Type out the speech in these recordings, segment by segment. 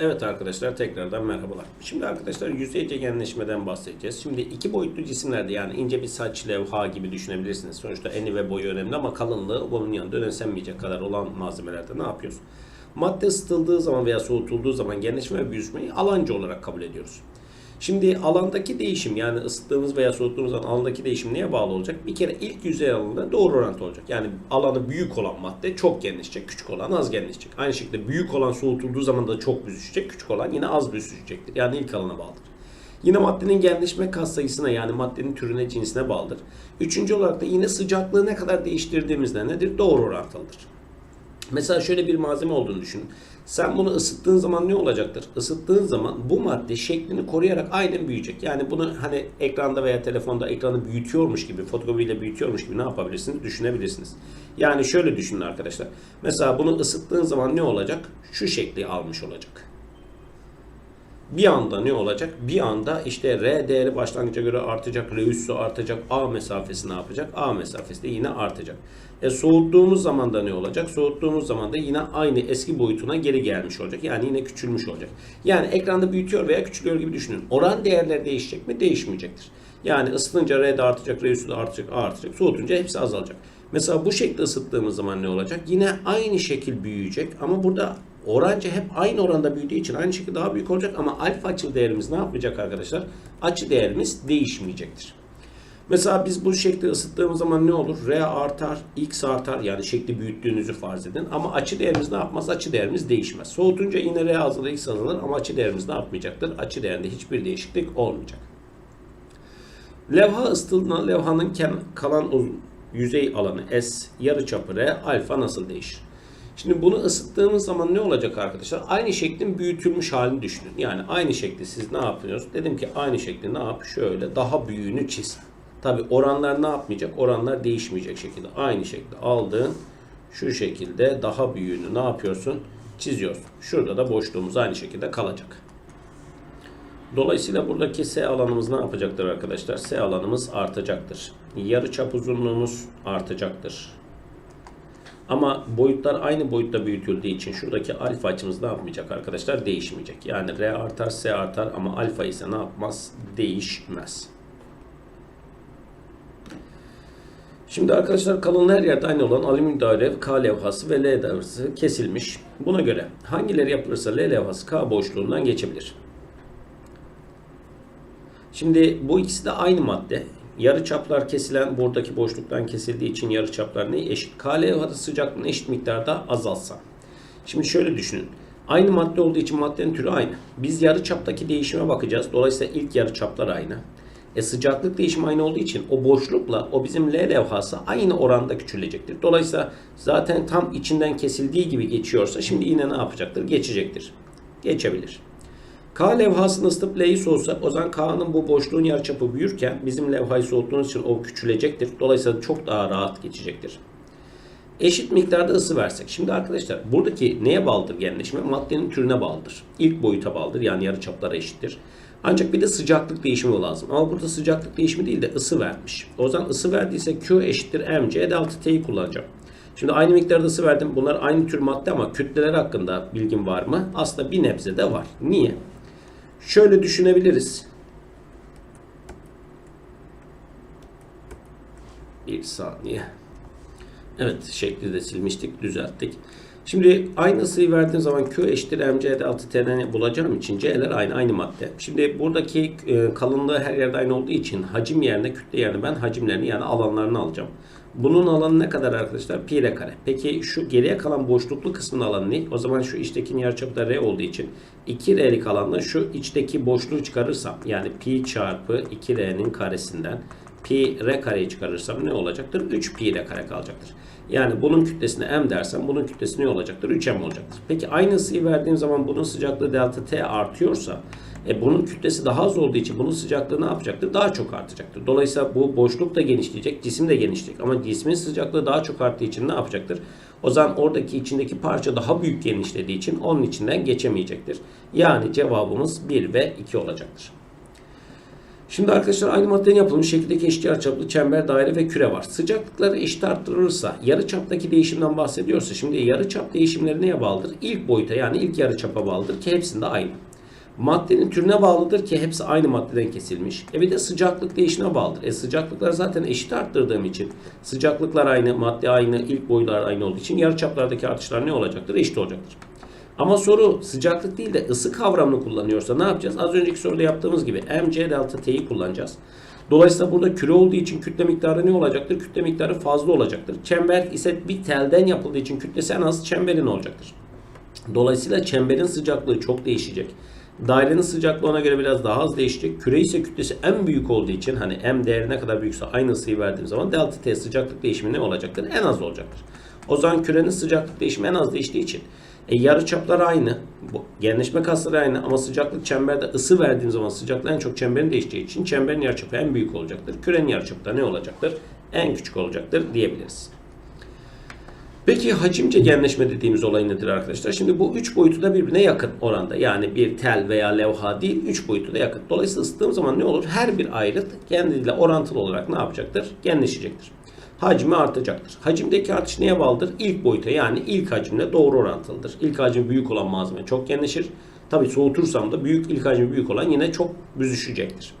Evet arkadaşlar tekrardan merhabalar. Şimdi arkadaşlar yüzeyce genleşmeden bahsedeceğiz. Şimdi iki boyutlu cisimlerde yani ince bir saç levha gibi düşünebilirsiniz. Sonuçta eni ve boyu önemli ama kalınlığı bunun yanında önemsenmeyecek kadar olan malzemelerde ne yapıyoruz? Madde ısıtıldığı zaman veya soğutulduğu zaman genleşme ve büyümeyi alanca olarak kabul ediyoruz. Şimdi alandaki değişim yani ısıttığımız veya soğuttuğumuz alandaki değişim neye bağlı olacak? Bir kere ilk yüzey alanına doğru orantı olacak. Yani alanı büyük olan madde çok genleşecek, küçük olan az genleşecek. Aynı şekilde büyük olan soğutulduğu zaman da çok büzüşecek, küçük olan yine az büzüşecektir. Yani ilk alana bağlıdır. Yine maddenin genleşme katsayısına yani maddenin türüne, cinsine bağlıdır. Üçüncü olarak da yine sıcaklığı ne kadar değiştirdiğimizde nedir? Doğru orantılıdır. Mesela şöyle bir malzeme olduğunu düşünün. Sen bunu ısıttığın zaman ne olacaktır? Isıttığın zaman bu madde şeklini koruyarak aynen büyüyecek. Yani bunu hani ekranda veya telefonda ekranı büyütüyormuş gibi, fotokopiyle büyütüyormuş gibi ne yapabilirsiniz? Düşünebilirsiniz. Yani şöyle düşünün arkadaşlar. Mesela bunu ısıttığın zaman ne olacak? Şu şekli almış olacak. Bir anda ne olacak? Bir anda işte R değeri başlangıca göre artacak, R üssü artacak, A mesafesi ne yapacak? A mesafesi de yine artacak. E soğuttuğumuz zaman da ne olacak? Soğuttuğumuz zaman da yine aynı eski boyutuna geri gelmiş olacak. Yani yine küçülmüş olacak. Yani ekranda büyütüyor veya küçülüyor gibi düşünün. Oran değerleri değişecek mi? Değişmeyecektir. Yani ısıtınca R de artacak, R üssü de artacak, A artacak. Soğutunca hepsi azalacak. Mesela bu şekilde ısıttığımız zaman ne olacak? Yine aynı şekil büyüyecek ama burada oranca hep aynı oranda büyüdüğü için aynı şekilde daha büyük olacak ama alfa açı değerimiz ne yapacak arkadaşlar? Açı değerimiz değişmeyecektir. Mesela biz bu şekli ısıttığımız zaman ne olur? R artar, X artar yani şekli büyüttüğünüzü farz edin. Ama açı değerimiz ne yapmaz? Açı değerimiz değişmez. Soğutunca yine R azalır, X azalır ama açı değerimiz ne yapmayacaktır? Açı değerinde hiçbir değişiklik olmayacak. Levha ısıtıldığında levhanın kalan yüzey alanı S, yarıçapı R, alfa nasıl değişir? Şimdi bunu ısıttığımız zaman ne olacak arkadaşlar? Aynı şeklin büyütülmüş halini düşünün. Yani aynı şekli siz ne yapıyorsunuz? Dedim ki aynı şekli ne yap? Şöyle daha büyüğünü çiz. Tabi oranlar ne yapmayacak? Oranlar değişmeyecek şekilde. Aynı şekilde aldığın şu şekilde daha büyüğünü ne yapıyorsun? Çiziyorsun. Şurada da boşluğumuz aynı şekilde kalacak. Dolayısıyla buradaki S alanımız ne yapacaktır arkadaşlar? S alanımız artacaktır. Yarı çap uzunluğumuz artacaktır. Ama boyutlar aynı boyutta büyütüldüğü için şuradaki alfa açımız ne yapmayacak arkadaşlar? Değişmeyecek. Yani R artar, S artar ama alfa ise ne yapmaz? Değişmez. Şimdi arkadaşlar kalınlığı her yerde aynı olan alüminyum daire K levhası ve L levhası kesilmiş. Buna göre hangileri yapılırsa L levhası K boşluğundan geçebilir. Şimdi bu ikisi de aynı madde. Yarı çaplar kesilen buradaki boşluktan kesildiği için yarı çaplar ne eşit? K levhada sıcaklığını eşit miktarda azalsa. Şimdi şöyle düşünün. Aynı madde olduğu için maddenin türü aynı. Biz yarı çaptaki değişime bakacağız. Dolayısıyla ilk yarı çaplar aynı. E sıcaklık değişimi aynı olduğu için o boşlukla o bizim L levhası aynı oranda küçülecektir. Dolayısıyla zaten tam içinden kesildiği gibi geçiyorsa şimdi yine ne yapacaktır? Geçecektir. Geçebilir. K levhasını ısıtıp L'yi soğutsak o zaman K'nın bu boşluğun yarıçapı büyürken bizim levhayı soğuttuğumuz için o küçülecektir. Dolayısıyla çok daha rahat geçecektir. Eşit miktarda ısı versek. Şimdi arkadaşlar buradaki neye bağlıdır genleşme? Maddenin türüne bağlıdır. İlk boyuta bağlıdır. Yani yarıçaplara eşittir. Ancak bir de sıcaklık değişimi lazım. Ama burada sıcaklık değişimi değil de ısı vermiş. O zaman ısı verdiyse Q eşittir mc. Delta T'yi kullanacağım. Şimdi aynı miktarda ısı verdim. Bunlar aynı tür madde ama kütleler hakkında bilgim var mı? Aslında bir nebze de var. Niye? Şöyle düşünebiliriz. Bir saniye. Evet şekli de silmiştik düzelttik. Şimdi aynı ısıyı verdiğim zaman Q eşittir mc altı tn bulacağım için C'ler aynı aynı madde. Şimdi buradaki e, kalınlığı her yerde aynı olduğu için hacim yerine kütle yerine ben hacimlerini yani alanlarını alacağım. Bunun alanı ne kadar arkadaşlar? Pi r kare. Peki şu geriye kalan boşluklu kısmın alanı ne? O zaman şu içtekinin yarıçapı da r olduğu için 2r'lik alanla şu içteki boşluğu çıkarırsam yani pi çarpı 2r'nin karesinden pi r kareyi çıkarırsam ne olacaktır? 3 pi r kare kalacaktır. Yani bunun kütlesine m dersem bunun kütlesi ne olacaktır? 3m olacaktır. Peki aynı ısıyı verdiğim zaman bunun sıcaklığı delta t artıyorsa e bunun kütlesi daha az olduğu için bunun sıcaklığı ne yapacaktır? Daha çok artacaktır. Dolayısıyla bu boşluk da genişleyecek, cisim de genişleyecek. Ama cismin sıcaklığı daha çok arttığı için ne yapacaktır? O zaman oradaki içindeki parça daha büyük genişlediği için onun içinden geçemeyecektir. Yani cevabımız 1 ve 2 olacaktır. Şimdi arkadaşlar aynı maddeden yapılmış şekildeki eşit yarıçaplı çember, daire ve küre var. Sıcaklıkları eşit arttırılırsa yarıçaptaki değişimden bahsediyorsa şimdi yarıçap değişimleri neye bağlıdır? İlk boyuta yani ilk yarıçapa bağlıdır ki hepsinde aynı. Maddenin türüne bağlıdır ki hepsi aynı maddeden kesilmiş. E bir de sıcaklık değişine bağlıdır. E sıcaklıkları zaten eşit arttırdığım için sıcaklıklar aynı, madde aynı, ilk boyutlar aynı olduğu için yarıçaplardaki artışlar ne olacaktır? Eşit olacaktır. Ama soru sıcaklık değil de ısı kavramını kullanıyorsa ne yapacağız? Az önceki soruda yaptığımız gibi mc delta t'yi kullanacağız. Dolayısıyla burada küre olduğu için kütle miktarı ne olacaktır? Kütle miktarı fazla olacaktır. Çember ise bir telden yapıldığı için kütlesi en az çemberin olacaktır. Dolayısıyla çemberin sıcaklığı çok değişecek. Dairenin sıcaklığı ona göre biraz daha az değişecek. Küre ise kütlesi en büyük olduğu için hani m değeri ne kadar büyükse aynı ısıyı verdiğim zaman delta t sıcaklık değişimi ne olacaktır? En az olacaktır. O zaman kürenin sıcaklık değişimi en az değiştiği için e, yarıçaplar aynı. Bu, genleşme kasları aynı ama sıcaklık çemberde ısı verdiğim zaman sıcaklık en çok çemberin değiştiği için çemberin yarıçapı en büyük olacaktır. Kürenin yarıçapı da ne olacaktır? En küçük olacaktır diyebiliriz. Peki hacimce genleşme dediğimiz olay nedir arkadaşlar? Şimdi bu üç boyutu da birbirine yakın oranda. Yani bir tel veya levha değil, üç boyutu da yakın. Dolayısıyla ısıttığım zaman ne olur? Her bir ayrıt kendiyle orantılı olarak ne yapacaktır? Genleşecektir. Hacmi artacaktır. Hacimdeki artış neye bağlıdır? İlk boyuta yani ilk hacimle doğru orantılıdır. İlk hacmi büyük olan malzeme çok genleşir. Tabi soğutursam da büyük ilk hacmi büyük olan yine çok büzüşecektir.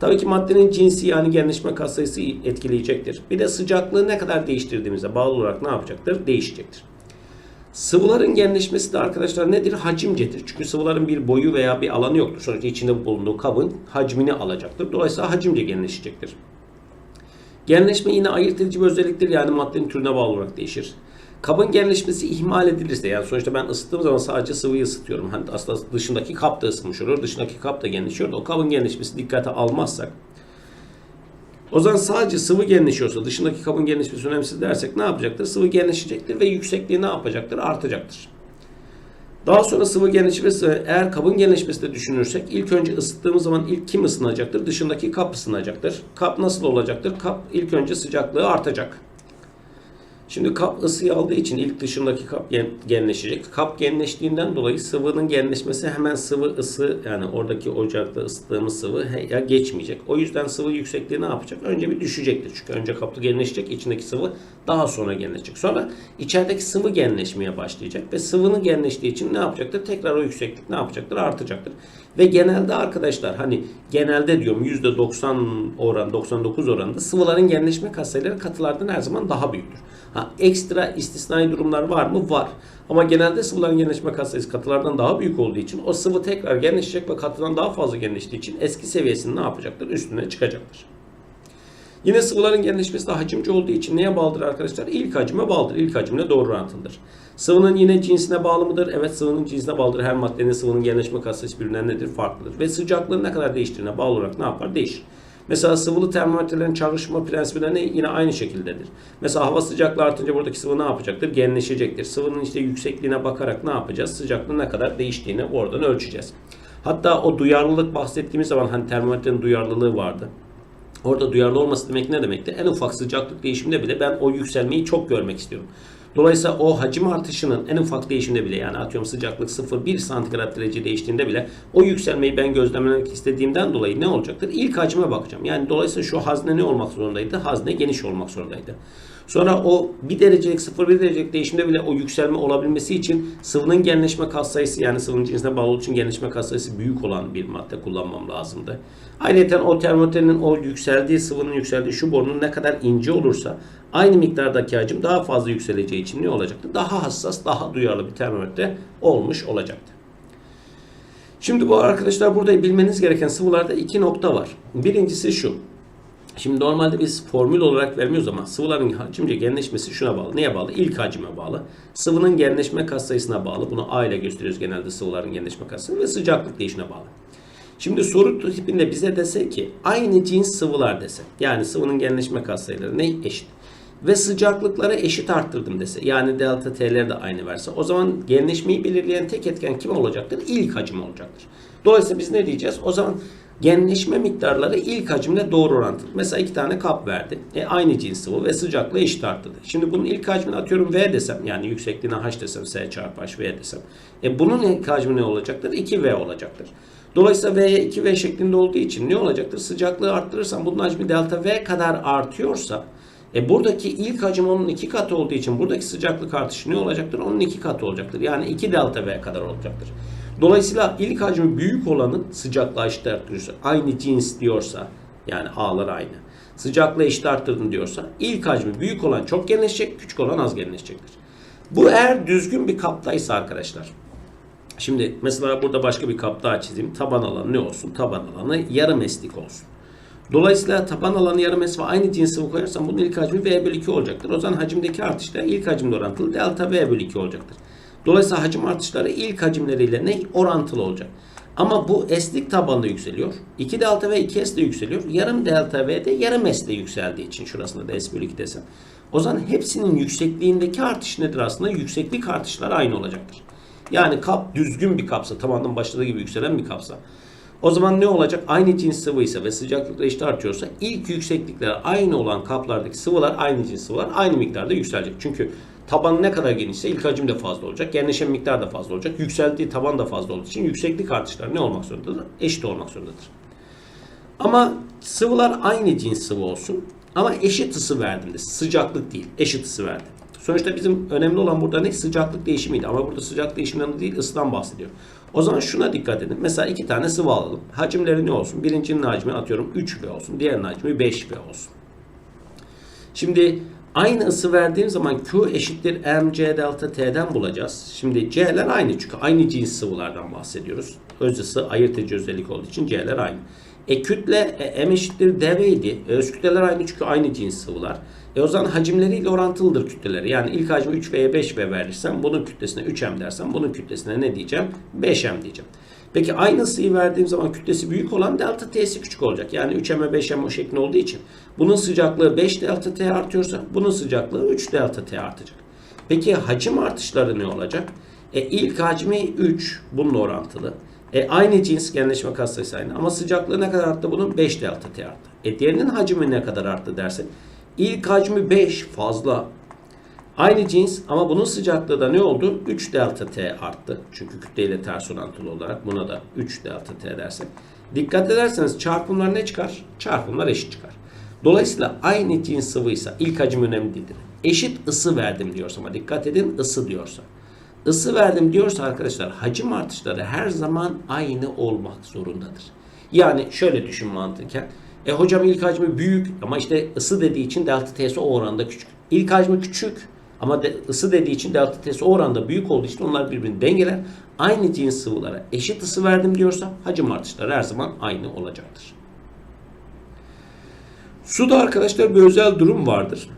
Tabii ki maddenin cinsi yani genleşme katsayısı etkileyecektir. Bir de sıcaklığı ne kadar değiştirdiğimize bağlı olarak ne yapacaktır? Değişecektir. Sıvıların genleşmesi de arkadaşlar nedir? Hacimcedir. Çünkü sıvıların bir boyu veya bir alanı yoktur. Sonuçta içinde bulunduğu kabın hacmini alacaktır. Dolayısıyla hacimce genleşecektir. Genleşme yine ayırt edici bir özelliktir. Yani maddenin türüne bağlı olarak değişir. Kabın genleşmesi ihmal edilirse yani sonuçta ben ısıttığım zaman sadece sıvıyı ısıtıyorum. Hani aslında dışındaki kap da ısınmış olur. Dışındaki kap da genleşiyor. O kabın genleşmesi dikkate almazsak o zaman sadece sıvı genleşiyorsa dışındaki kabın genleşmesi önemsiz dersek ne yapacaktır? Sıvı genleşecektir ve yüksekliği ne yapacaktır? Artacaktır. Daha sonra sıvı genleşmesi eğer kabın genleşmesi de düşünürsek ilk önce ısıttığımız zaman ilk kim ısınacaktır? Dışındaki kap ısınacaktır. Kap nasıl olacaktır? Kap ilk önce sıcaklığı artacak. Şimdi kap ısıyı aldığı için ilk dışındaki kap genleşecek. Kap genleştiğinden dolayı sıvının genleşmesi hemen sıvı ısı yani oradaki ocakta ısıttığımız sıvı ya geçmeyecek. O yüzden sıvı yüksekliği ne yapacak? Önce bir düşecektir. Çünkü önce kapta genleşecek, içindeki sıvı daha sonra genleşecek. Sonra içerideki sıvı genleşmeye başlayacak ve sıvının genleştiği için ne yapacaktır? Tekrar o yükseklik ne yapacaktır? Artacaktır. Ve genelde arkadaşlar hani genelde diyorum %90 oran 99 oranında sıvıların genleşme katsayıları katılardan her zaman daha büyüktür. Ha, ekstra istisnai durumlar var mı? Var. Ama genelde sıvıların genleşme katsayısı katılardan daha büyük olduğu için o sıvı tekrar genleşecek ve katıdan daha fazla genleştiği için eski seviyesini ne yapacaktır? Üstüne çıkacaktır. Yine sıvıların genleşmesi de hacimci olduğu için neye bağlıdır arkadaşlar? İlk hacime bağlıdır. İlk hacimle doğru orantılıdır. Sıvının yine cinsine bağlı mıdır? Evet sıvının cinsine bağlıdır. Her maddenin sıvının genleşme katsayısı birbirinden nedir? Farklıdır. Ve sıcaklığı ne kadar değiştiğine bağlı olarak ne yapar? Değişir. Mesela sıvılı termometrelerin çalışma prensipleri yine aynı şekildedir. Mesela hava sıcaklığı artınca buradaki sıvı ne yapacaktır? Genleşecektir. Sıvının işte yüksekliğine bakarak ne yapacağız? Sıcaklığı ne kadar değiştiğini oradan ölçeceğiz. Hatta o duyarlılık bahsettiğimiz zaman hani termometrenin duyarlılığı vardı. Orada duyarlı olması demek ne demekti? En ufak sıcaklık değişiminde bile ben o yükselmeyi çok görmek istiyorum. Dolayısıyla o hacim artışının en ufak değişiminde bile yani atıyorum sıcaklık 0-1 santigrat derece değiştiğinde bile o yükselmeyi ben gözlemlemek istediğimden dolayı ne olacaktır? İlk hacime bakacağım. Yani dolayısıyla şu hazne ne olmak zorundaydı? Hazne geniş olmak zorundaydı. Sonra o 1 derecelik 0,1 derecelik değişimde bile o yükselme olabilmesi için sıvının genleşme katsayısı yani sıvının cinsine bağlı için genleşme katsayısı büyük olan bir madde kullanmam lazımdı. Ayrıca o termometrenin o yükseldiği sıvının yükseldiği şu borunun ne kadar ince olursa aynı miktardaki hacim daha fazla yükseleceği için ne olacaktı? Daha hassas, daha duyarlı bir termometre olmuş olacaktı. Şimdi bu arkadaşlar burada bilmeniz gereken sıvılarda iki nokta var. Birincisi şu. Şimdi normalde biz formül olarak vermiyoruz ama sıvıların hacimce genleşmesi şuna bağlı. Neye bağlı? İlk hacime bağlı. Sıvının genleşme katsayısına bağlı. Bunu A ile gösteriyoruz genelde sıvıların genleşme katsayısı ve sıcaklık değişine bağlı. Şimdi soru tipinde bize dese ki aynı cins sıvılar dese. Yani sıvının genleşme katsayıları ne? Eşit. Ve sıcaklıkları eşit arttırdım dese. Yani delta t'ler de aynı verse. O zaman genleşmeyi belirleyen tek etken kim olacaktır? İlk hacim olacaktır. Dolayısıyla biz ne diyeceğiz? O zaman genleşme miktarları ilk hacimle doğru orantılı. Mesela iki tane kap verdi. E, aynı cins sıvı ve sıcaklığı eşit arttırdı. Şimdi bunun ilk hacmini atıyorum V desem yani yüksekliğine H desem S çarpı H V desem. E, bunun ilk hacmi ne olacaktır? 2V olacaktır. Dolayısıyla V'ye 2V şeklinde olduğu için ne olacaktır? Sıcaklığı arttırırsan bunun hacmi delta V kadar artıyorsa e buradaki ilk hacim onun iki katı olduğu için buradaki sıcaklık artışı ne olacaktır? Onun iki katı olacaktır. Yani 2 delta V kadar olacaktır. Dolayısıyla ilk hacmi büyük olanın sıcaklığı eşit arttırıyorsa, aynı cins diyorsa, yani A'lar aynı. Sıcaklığı eşit arttırdın diyorsa, ilk hacmi büyük olan çok genleşecek, küçük olan az genleşecektir. Bu eğer düzgün bir kaptaysa arkadaşlar. Şimdi mesela burada başka bir kap daha çizeyim. Taban alanı ne olsun? Taban alanı yarım eslik olsun. Dolayısıyla taban alanı yarım es ve aynı cins sıvı koyarsam bunun ilk hacmi V bölü 2 olacaktır. O zaman hacimdeki artış da ilk hacimle orantılı delta V bölü 2 olacaktır. Dolayısıyla hacim artışları ilk hacimleriyle ne? Orantılı olacak. Ama bu eslik tabanla yükseliyor. 2 delta V 2 S de yükseliyor. Yarım delta V de yarım S de yükseldiği için şurasında da S bölü 2 desem. O zaman hepsinin yüksekliğindeki artış nedir aslında? Yükseklik artışları aynı olacaktır. Yani kap düzgün bir kapsa, tabandan başladığı gibi yükselen bir kapsa. O zaman ne olacak? Aynı cins sıvıysa ve sıcaklıkla eşit artıyorsa ilk yükseklikleri aynı olan kaplardaki sıvılar aynı cins sıvılar aynı miktarda yükselecek. Çünkü taban ne kadar genişse ilk hacim de fazla olacak. Genleşen miktar da fazla olacak. Yükseldiği taban da fazla olduğu için yükseklik artışları ne olmak zorundadır? Eşit olmak zorundadır. Ama sıvılar aynı cins sıvı olsun. Ama eşit ısı verdiğinde sıcaklık değil eşit ısı verdi. Sonuçta bizim önemli olan burada ne? Sıcaklık değişimiydi. Ama burada sıcaklık değişiminden değil ısıdan bahsediyor. O zaman şuna dikkat edin. Mesela iki tane sıvı alalım. Hacimleri ne olsun? Birincinin hacmi atıyorum 3V olsun. Diğerinin hacmi 5V olsun. Şimdi aynı ısı verdiğim zaman Q eşittir mc delta T'den bulacağız. Şimdi C'ler aynı çünkü aynı cins sıvılardan bahsediyoruz. Öz ısı ayırt özellik olduğu için C'ler aynı. E kütle e, m eşittir dv idi. E, öz kütleler aynı çünkü aynı cins sıvılar. E o zaman hacimleriyle orantılıdır kütleleri. Yani ilk hacmi 3V'ye 5V verirsem bunun kütlesine 3M dersem bunun kütlesine ne diyeceğim? 5M diyeceğim. Peki aynı ısıyı verdiğim zaman kütlesi büyük olan delta T'si küçük olacak. Yani 3M'e 5M o şeklinde olduğu için. Bunun sıcaklığı 5 delta T artıyorsa bunun sıcaklığı 3 delta T artacak. Peki hacim artışları ne olacak? E ilk hacmi 3 bununla orantılı. E aynı cins genleşme katsayısı aynı ama sıcaklığı ne kadar arttı bunun? 5 delta T arttı. E diğerinin hacmi ne kadar arttı dersen İlk hacmi 5 fazla. Aynı cins ama bunun sıcaklığı da ne oldu? 3 delta T arttı. Çünkü kütleyle ters orantılı olarak buna da 3 delta T dersek. Dikkat ederseniz çarpımlar ne çıkar? Çarpımlar eşit çıkar. Dolayısıyla aynı cins sıvıysa ilk hacim önemli değildir. Eşit ısı verdim diyorsa ama dikkat edin ısı diyorsa. Isı verdim diyorsa arkadaşlar hacim artışları her zaman aynı olmak zorundadır. Yani şöyle düşün mantıken. E hocam ilk hacmi büyük ama işte ısı dediği için delta T'si o oranda küçük. İlk hacmi küçük ama de, ısı dediği için delta T'si o oranda büyük olduğu için onlar birbirini dengeler. Aynı cins sıvılara eşit ısı verdim diyorsa hacim artışları her zaman aynı olacaktır. Suda arkadaşlar bir özel durum vardır.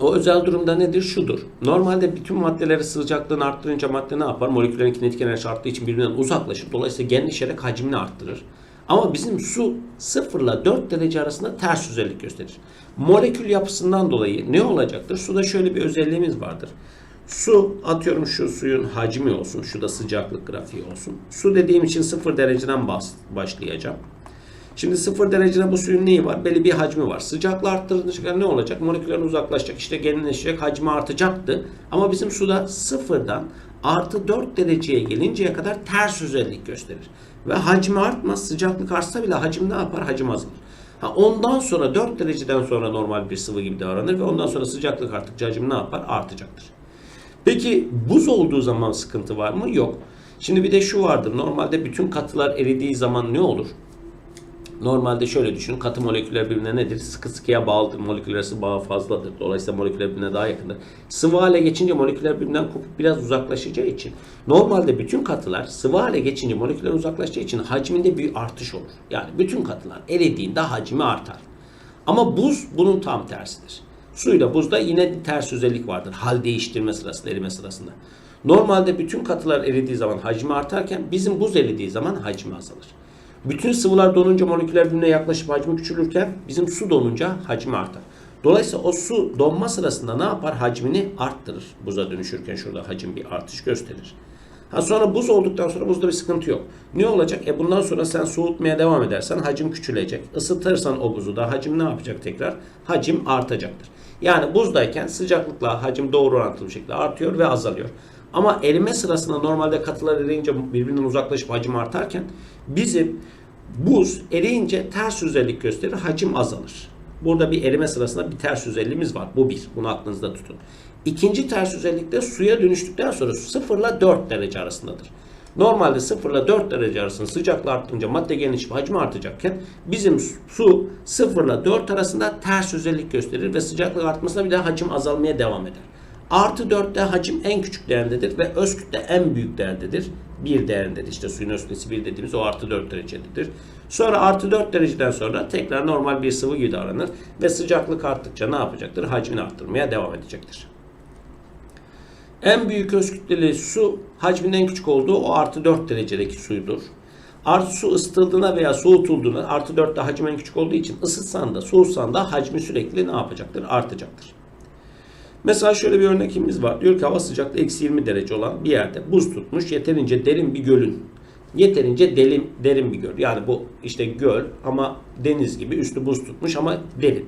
O özel durumda nedir? Şudur. Normalde bütün maddeleri sıcaklığını arttırınca madde ne yapar? Moleküllerin kinetik enerjisi arttığı için birbirinden uzaklaşır. Dolayısıyla genleşerek hacmini arttırır. Ama bizim su 0 ile 4 derece arasında ters özellik gösterir. Molekül yapısından dolayı ne olacaktır? Suda şöyle bir özelliğimiz vardır. Su atıyorum şu suyun hacmi olsun. Şu da sıcaklık grafiği olsun. Su dediğim için 0 dereceden başlayacağım. Şimdi 0 derecede bu suyun neyi var? Belli bir hacmi var. Sıcaklığı arttırınca ne olacak? Moleküller uzaklaşacak. işte genleşecek. Hacmi artacaktı. Ama bizim suda sıfırdan artı 4 dereceye gelinceye kadar ters özellik gösterir. Ve hacmi artmaz. Sıcaklık artsa bile hacim ne yapar? Hacim azalır. Ha ondan sonra 4 dereceden sonra normal bir sıvı gibi davranır ve ondan sonra sıcaklık arttıkça hacim ne yapar? Artacaktır. Peki buz olduğu zaman sıkıntı var mı? Yok. Şimdi bir de şu vardır. Normalde bütün katılar eridiği zaman ne olur? Normalde şöyle düşünün. Katı moleküller birbirine nedir? Sıkı sıkıya bağlıdır. Moleküller arası bağı fazladır. Dolayısıyla moleküller birbirine daha yakındır. Sıvı hale geçince moleküller birbirinden kopup biraz uzaklaşacağı için normalde bütün katılar sıvı hale geçince moleküller uzaklaşacağı için hacminde bir artış olur. Yani bütün katılar eridiğinde hacmi artar. Ama buz bunun tam tersidir. Suyla buzda yine ters özellik vardır. Hal değiştirme sırasında, erime sırasında. Normalde bütün katılar eridiği zaman hacmi artarken bizim buz eridiği zaman hacmi azalır. Bütün sıvılar donunca moleküller birbirine yaklaşıp hacmi küçülürken bizim su donunca hacmi artar. Dolayısıyla o su donma sırasında ne yapar? Hacmini arttırır. Buza dönüşürken şurada hacim bir artış gösterir. Ha sonra buz olduktan sonra buzda bir sıkıntı yok. Ne olacak? E bundan sonra sen soğutmaya devam edersen hacim küçülecek. Isıtırsan o buzu da hacim ne yapacak tekrar? Hacim artacaktır. Yani buzdayken sıcaklıkla hacim doğru orantılı bir şekilde artıyor ve azalıyor. Ama erime sırasında normalde katılar eriyince birbirinden uzaklaşıp hacim artarken bizim buz eriyince ters özellik gösterir, hacim azalır. Burada bir erime sırasında bir ters özelliğimiz var. Bu bir. Bunu aklınızda tutun. İkinci ters özellik suya dönüştükten sonra 0 ile 4 derece arasındadır. Normalde 0 ile 4 derece arasında sıcaklığı arttırınca madde genişleyip hacmi artacakken bizim su 0 ile 4 arasında ters özellik gösterir ve sıcaklık artmasına bir de hacim azalmaya devam eder. Artı 4'te hacim en küçük değerindedir ve öz kütle en büyük değerdedir. 1 değerindedir. İşte suyun öz kütlesi 1 dediğimiz o artı 4 derecededir. Sonra artı 4 dereceden sonra tekrar normal bir sıvı gibi davranır ve sıcaklık arttıkça ne yapacaktır? Hacmini arttırmaya devam edecektir. En büyük öz kütleli su hacminin en küçük olduğu o artı 4 derecedeki suydur. Artı su ısıtıldığına veya soğutulduğuna artı 4'te hacim en küçük olduğu için ısıtsan da soğutsan da hacmi sürekli ne yapacaktır? Artacaktır. Mesela şöyle bir örneğimiz var. Diyor ki hava sıcaklığı eksi 20 derece olan bir yerde buz tutmuş yeterince derin bir gölün. Yeterince derin, derin bir göl. Yani bu işte göl ama deniz gibi üstü buz tutmuş ama derin.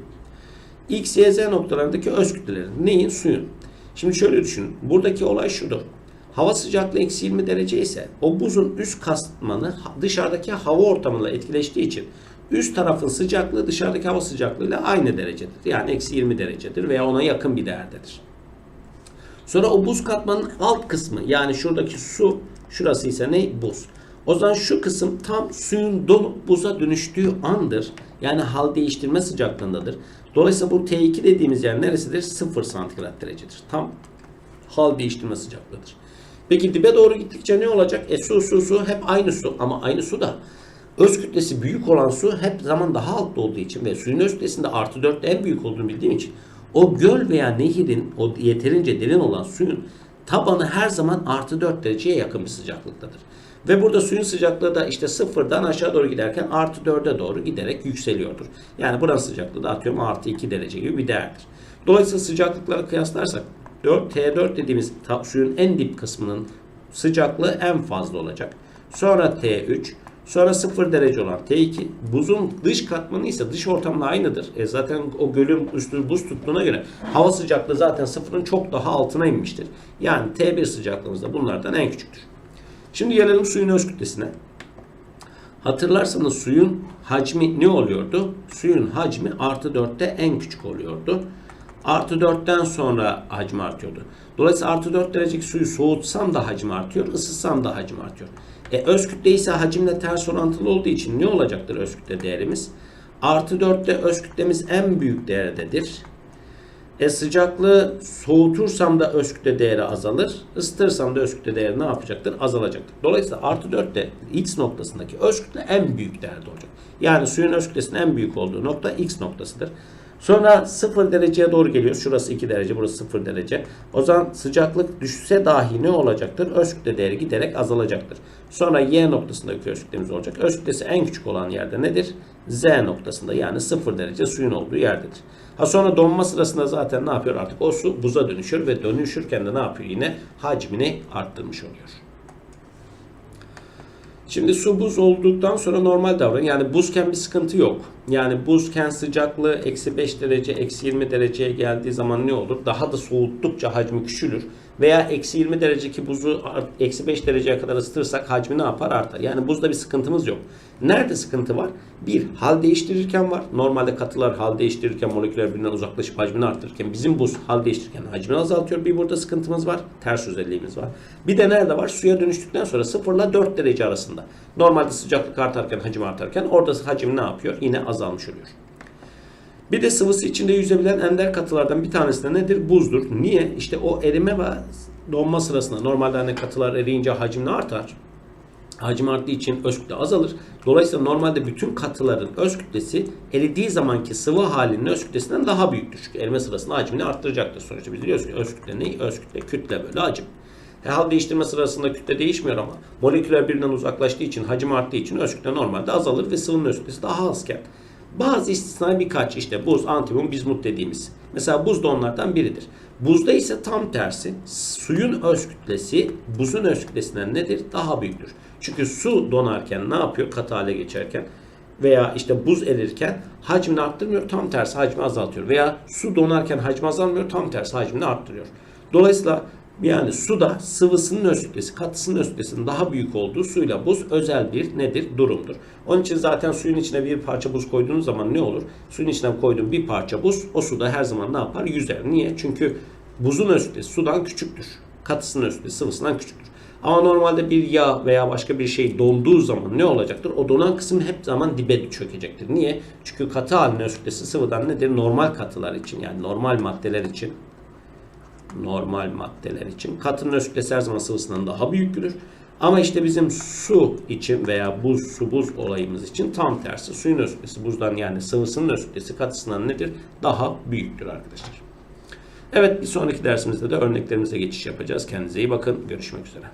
X, Y, Z noktalarındaki öz kütleleri. Neyin? Suyun. Şimdi şöyle düşünün. Buradaki olay şudur. Hava sıcaklığı eksi 20 derece ise o buzun üst katmanı dışarıdaki hava ortamıyla etkileştiği için üst tarafın sıcaklığı dışarıdaki hava sıcaklığıyla aynı derecedir. Yani eksi 20 derecedir veya ona yakın bir değerdedir. Sonra o buz katmanın alt kısmı yani şuradaki su şurası ise ne? Buz. O zaman şu kısım tam suyun donup buza dönüştüğü andır. Yani hal değiştirme sıcaklığındadır. Dolayısıyla bu T2 dediğimiz yer neresidir? 0 santigrat derecedir. Tam hal değiştirme sıcaklığıdır. Peki dibe doğru gittikçe ne olacak? E su su su hep aynı su ama aynı su da öz kütlesi büyük olan su hep zaman daha altta olduğu için ve suyun öz kütlesinde artı 4 en büyük olduğunu bildiğim için o göl veya nehirin o yeterince derin olan suyun tabanı her zaman artı 4 dereceye yakın bir sıcaklıktadır. Ve burada suyun sıcaklığı da işte sıfırdan aşağı doğru giderken artı 4'e doğru giderek yükseliyordur. Yani buranın sıcaklığı da atıyorum artı 2 derece gibi bir değerdir. Dolayısıyla sıcaklıkları kıyaslarsak 4, T4 dediğimiz suyun en dip kısmının sıcaklığı en fazla olacak. Sonra T3, sonra 0 derece olan T2, buzun dış katmanı ise dış ortamla aynıdır. E zaten o gölün üstü buz tuttuğuna göre hava sıcaklığı zaten sıfırın çok daha altına inmiştir. Yani T1 sıcaklığımız da bunlardan en küçüktür. Şimdi gelelim suyun öz kütlesine. Hatırlarsanız suyun hacmi ne oluyordu? Suyun hacmi artı 4'te en küçük oluyordu. Artı 4'ten sonra hacmi artıyordu. Dolayısıyla artı 4 derecelik suyu soğutsam da hacmi artıyor, ısıtsam da hacmi artıyor. E, öz kütle ise hacimle ters orantılı olduğu için ne olacaktır öz kütle değerimiz? Artı 4'te öz kütlemiz en büyük değerdedir. E sıcaklığı soğutursam da öz kütle değeri azalır. Isıtırsam da öz kütle değeri ne yapacaktır? Azalacaktır. Dolayısıyla artı 4'te x noktasındaki öz kütle en büyük değerde olacak. Yani suyun öz kütlesinin en büyük olduğu nokta x noktasıdır. Sonra 0 dereceye doğru geliyoruz. Şurası 2 derece, burası 0 derece. O zaman sıcaklık düşse dahi ne olacaktır? Öz kütle değeri giderek azalacaktır. Sonra y noktasındaki öz kütlemiz olacak. Öz kütlesi en küçük olan yerde nedir? Z noktasında yani 0 derece suyun olduğu yerdedir. Ha sonra donma sırasında zaten ne yapıyor artık? O su buza dönüşür ve dönüşürken de ne yapıyor? Yine hacmini arttırmış oluyor. Şimdi su buz olduktan sonra normal davran. Yani buzken bir sıkıntı yok. Yani buzken sıcaklığı eksi 5 derece, eksi 20 dereceye geldiği zaman ne olur? Daha da soğuttukça hacmi küçülür. Veya eksi 20 dereceki buzu eksi 5 dereceye kadar ısıtırsak hacmi ne yapar? Artar. Yani buzda bir sıkıntımız yok. Nerede sıkıntı var? Bir, hal değiştirirken var. Normalde katılar hal değiştirirken moleküller birbirinden uzaklaşıp hacmini arttırırken bizim buz hal değiştirirken hacmini azaltıyor. Bir burada sıkıntımız var. Ters özelliğimiz var. Bir de nerede var? Suya dönüştükten sonra 0 ile 4 derece arasında. Normalde sıcaklık artarken hacim artarken orada hacim ne yapıyor? Yine azalmış oluyor. Bir de sıvısı içinde yüzebilen ender katılardan bir tanesi de nedir? Buzdur. Niye? İşte o erime ve donma sırasında normalde hani katılar eriyince hacim ne artar? Hacim arttığı için öz kütle azalır. Dolayısıyla normalde bütün katıların öz kütlesi eridiği zamanki sıvı halinin öz kütlesinden daha büyüktür. Çünkü erime sırasında hacmini arttıracaktır. Sonuçta biz biliyoruz ki öz kütle ne? Öz kütle, kütle bölü hacim. E, hal değiştirme sırasında kütle değişmiyor ama moleküller birbirinden uzaklaştığı için, hacim arttığı için öz kütle normalde azalır ve sıvının öz kütlesi daha azken. Bazı istisnai birkaç işte buz, antimum, bizmut dediğimiz. Mesela buz da onlardan biridir. Buzda ise tam tersi. Suyun öz kütlesi buzun öz kütlesinden nedir? Daha büyüktür. Çünkü su donarken ne yapıyor katı hale geçerken? Veya işte buz erirken hacmini arttırmıyor tam tersi hacmi azaltıyor. Veya su donarken hacmi azalmıyor tam tersi hacmini arttırıyor. Dolayısıyla Yani suda sıvısının öz katısının öz daha büyük olduğu suyla buz özel bir nedir? Durumdur. Onun için zaten suyun içine bir parça buz koyduğunuz zaman ne olur? Suyun içine koyduğun bir parça buz o suda her zaman ne yapar? Yüzer. Niye? Çünkü buzun öz sudan küçüktür. Katısının öz sıvısından küçüktür. Ama normalde bir yağ veya başka bir şey donduğu zaman ne olacaktır? O donan kısım hep zaman dibe çökecektir. Niye? Çünkü katı halinin öz sıvıdan nedir? Normal katılar için yani normal maddeler için normal maddeler için katının öz her zaman sıvısından daha büyüktür. Ama işte bizim su için veya buz su buz olayımız için tam tersi. Suyun öz buzdan yani sıvısının öz kütlesi katısından nedir? Daha büyüktür arkadaşlar. Evet bir sonraki dersimizde de örneklerimize geçiş yapacağız. Kendinize iyi bakın. Görüşmek üzere.